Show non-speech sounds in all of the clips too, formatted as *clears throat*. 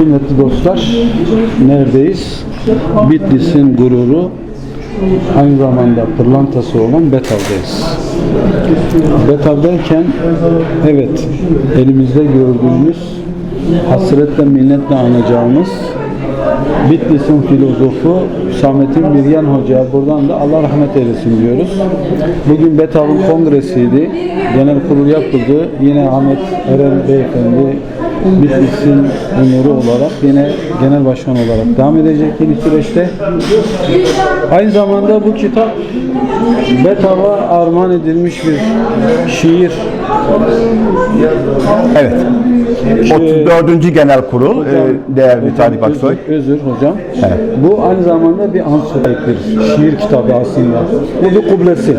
Kıymetli dostlar, neredeyiz? Bitlis'in gururu, aynı zamanda pırlantası olan Betav'dayız. Betav'dayken, evet, elimizde gördüğümüz, hasretle minnetle anacağımız Bitlis'in filozofu Samet'in Birgen Hoca buradan da Allah rahmet eylesin diyoruz. Bugün Betav'ın kongresiydi. Genel kurul yapıldı. Yine Ahmet Eren Beyefendi Bitlis'in onuru olarak yine genel başkan olarak devam edecek yeni süreçte. Aynı zamanda bu kitap Betav'a armağan edilmiş bir şiir. Evet. 34. Genel Kurul, e, değerli Talip Aksoy. Özür hocam. Bu aynı zamanda bir ansiklopedi, şiir kitabı aslında. Bu bir kublesi.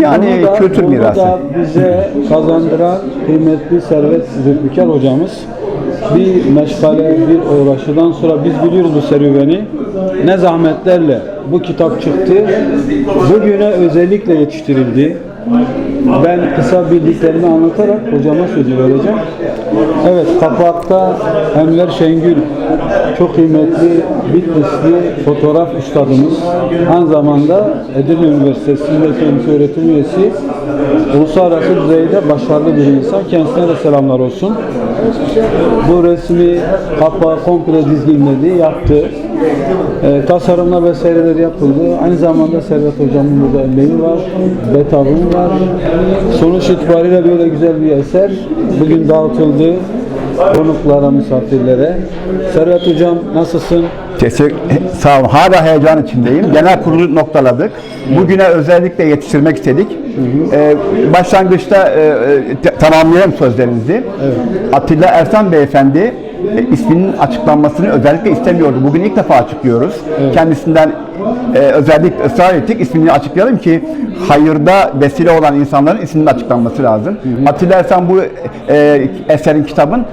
Yani Bunu da- kültür mirası. da bize kazandıran kıymetli Servet Zülfikar hocamız bir meşgale, bir uğraşıdan sonra biz biliyoruz bu serüveni. Ne zahmetlerle bu kitap çıktı. Bugüne özellikle yetiştirildi. Ben kısa bildiklerimi anlatarak hocama sözü vereceğim. Evet, kapakta Enver Şengül çok kıymetli Bitlisli fotoğraf üstadımız. Aynı zamanda Edirne Üniversitesi'nde kendisi öğretim üyesi. Uluslararası düzeyde başarılı bir insan. Kendisine de selamlar olsun. Bu resmi kapağı komple dizginledi, yaptı. E, tasarımlar vesaireler yapıldı. Aynı zamanda Servet Hocam'ın burada emeği var. Betabım var. Sonuç itibariyle böyle güzel bir eser. Bugün dağıtıldı konuklara, misafirlere. Servet Hocam nasılsın? Teşekkür, sağ olun. Hala heyecan içindeyim. Genel kurulu noktaladık. Bugüne özellikle yetiştirmek istedik. Ee, başlangıçta e, e, tamamlayalım sözlerinizi. Atilla Ersan Beyefendi e, isminin açıklanmasını özellikle istemiyordu. Bugün ilk defa açıklıyoruz. Kendisinden e, özellikle ısrar ettik. İsmini açıklayalım ki hayırda vesile olan insanların isminin açıklanması lazım. Atilla Ersan bu e, eserin kitabın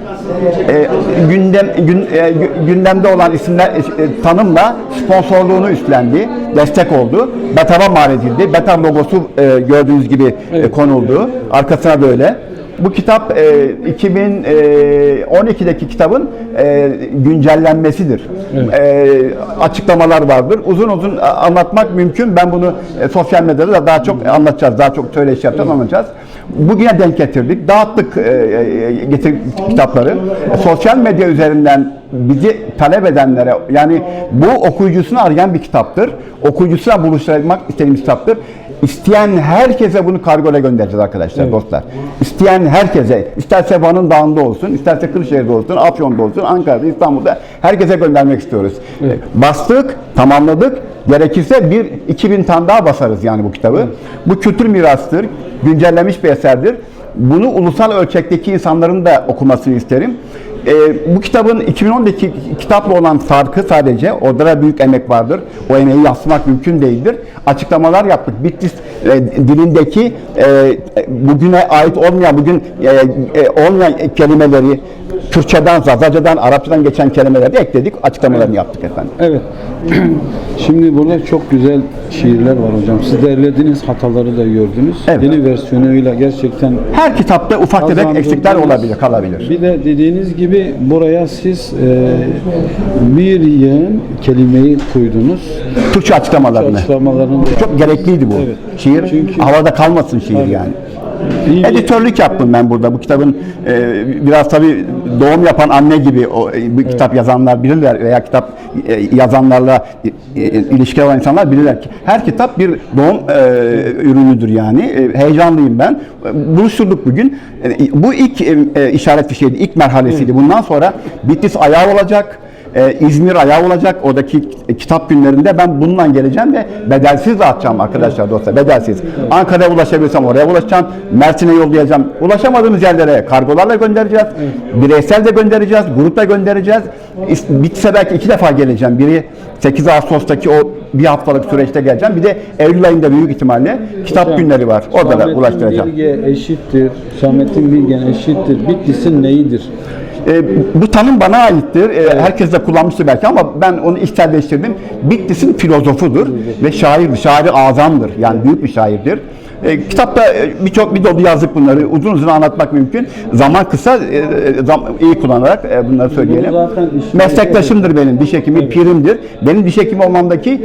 e, gündem gün, e, gü- gündemde olan isimler e, e, tanımla sponsorluğunu üstlendi, destek oldu. Betava mal edildi. Betav logosu e, gördüğünüz gibi e, konuldu. Arkasına böyle. Bu kitap e, 2012'deki kitabın e, güncellenmesidir. E, açıklamalar vardır. Uzun uzun a- anlatmak mümkün. Ben bunu e, sosyal medyada da daha çok anlatacağız. Daha çok söyleşi yapacağız, anlatacağız. Bugüne denk getirdik. Dağıttık e, e, getir kitapları. E, sosyal medya üzerinden bizi talep edenlere yani bu okuyucusunu arayan bir kitaptır. Okuyucusuna buluşturmak istediğimiz kitaptır. İsteyen herkese bunu kargoyla göndereceğiz arkadaşlar, dostlar. İsteyen herkese, isterse Van'ın dağında olsun, isterse Kırşehir'de olsun, Afyon'da olsun, Ankara'da, İstanbul'da herkese göndermek istiyoruz. E, Bastık, tamamladık. Gerekirse bir 2000 tane daha basarız yani bu kitabı. Bu kültür mirastır, güncellenmiş bir eserdir. Bunu ulusal ölçekteki insanların da okumasını isterim. Ee, bu kitabın 2010'daki kitapla olan farkı sadece, orada da büyük emek vardır. O emeği yansıtmak mümkün değildir. Açıklamalar yaptık. Bitlis e, dilindeki e, bugüne ait olmayan, bugün e, e, olmayan kelimeleri Türkçeden, Zazacadan, Arapçadan geçen kelimeleri de ekledik. Açıklamalarını yaptık efendim. Evet. *clears throat* Şimdi burada çok güzel şiirler var hocam. Siz derlediğiniz hataları da gördünüz. Evet. Yeni versiyonuyla gerçekten Her kitapta ufak tefek eksikler olabilir, kalabilir. Bir de dediğiniz gibi buraya siz e, bir yığın kelimeyi koydunuz. Türkçe açıklamalarını. Açıklamalarını da Çok gerekliydi bu. Evet. Şiir Çünkü- havada kalmasın şiir yani. İyi Editörlük yaptım ben burada. Bu kitabın e, biraz tabii doğum yapan anne gibi o, e, bu kitap yazanlar bilirler veya kitap e, yazanlarla e, e, ilişki olan insanlar bilirler ki her kitap bir doğum e, ürünüdür yani. E, heyecanlıyım ben. E, buluşturduk bugün. E, bu ilk e, e, işaret fişeğiydi, ilk merhalesiydi. Bundan sonra Bitlis ayağı olacak. Ee, İzmir ayağı olacak oradaki kitap günlerinde ben bununla geleceğim ve bedelsiz dağıtacağım arkadaşlar dostlar bedelsiz. Ankara'ya ulaşabilirsem oraya ulaşacağım. Mersin'e yollayacağım. Ulaşamadığımız yerlere kargolarla göndereceğiz. Bireysel de göndereceğiz. Grupta göndereceğiz. Bitse belki iki defa geleceğim. Biri 8 Ağustos'taki o bir haftalık süreçte geleceğim. Bir de Eylül ayında büyük ihtimalle kitap Hocam, günleri var. Orada da Samet'in ulaştıracağım. Bilge eşittir. Samet'in Bilgen eşittir. Bitlis'in neyidir? E, bu tanım bana aittir. E, herkes de kullanmıştır belki ama ben onu içselleştirdim. Bitlis'in filozofudur ve şairdir. Şairi azamdır. Yani büyük bir şairdir. E, kitapta birçok bir dolu yazdık bunları. Uzun uzun anlatmak mümkün. Zaman kısa, e, e, zam, iyi kullanarak e, bunları söyleyelim. iş- Meslektaşımdır benim, diş hekimi, pirimdir. Benim diş hekimi olmamdaki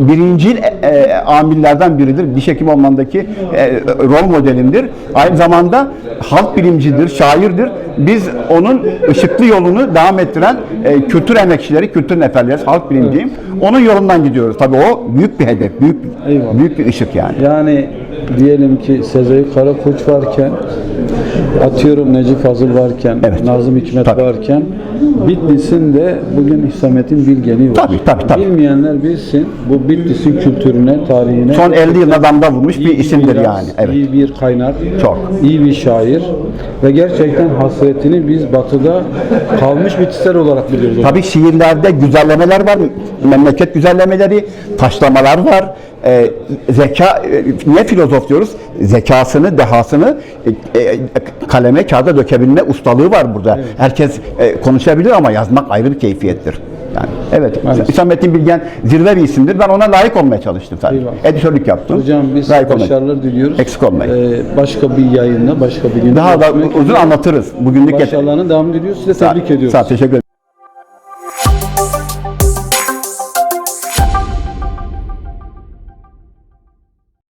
birinci e, amillerden biridir. Diş hekimi olmamdaki e, rol modelimdir. Aynı zamanda halk bilimcidir, şairdir. Biz onun ışıklı yolunu devam ettiren e, kültür emekçileri, kültür neferleri, halk bilimciyim. Onun yolundan gidiyoruz. Tabii o büyük bir hedef, büyük Eyvallah. büyük bir ışık yani. Yani diyelim ki Sezai Karakoç varken, atıyorum Necip Fazıl varken, Evet. Nazım Hikmet Tabii. varken, Bitlis'in de bugün Hüsamettin Bilgeni var. Tabii, tabii, tabii. Bilmeyenler bilsin, bu Bitlis'in kültürüne, tarihine Son 50 yılda damga vurmuş bir isimdir miras, yani. Evet. iyi bir kaynak, Çok. iyi bir şair ve gerçekten hasretini biz batıda kalmış bitişler olarak biliyoruz. Tabii şiirlerde güzellemeler var, memleket güzellemeleri, taşlamalar var. Ee, zeka, e, niye filozof diyoruz? Zekasını, dehasını e, e, kaleme, kağıda dökebilme ustalığı var burada. Herkes e, konuşabilir ama yazmak ayrı bir keyfiyettir. Yani evet, Maalesef. Hüsamettin Bilgen zirve bir isimdir. Ben ona layık olmaya çalıştım. Eyvallah. Editörlük yaptım. Hocam biz Layık başarılar diliyoruz. Eksik olmayın. Ee, başka bir yayında, başka bir günde Daha da uzun anlatırız. Bugünlük yeter. Başarılarının devamını diliyoruz. Size tebrik ediyoruz. Sağ, teşekkür ederim.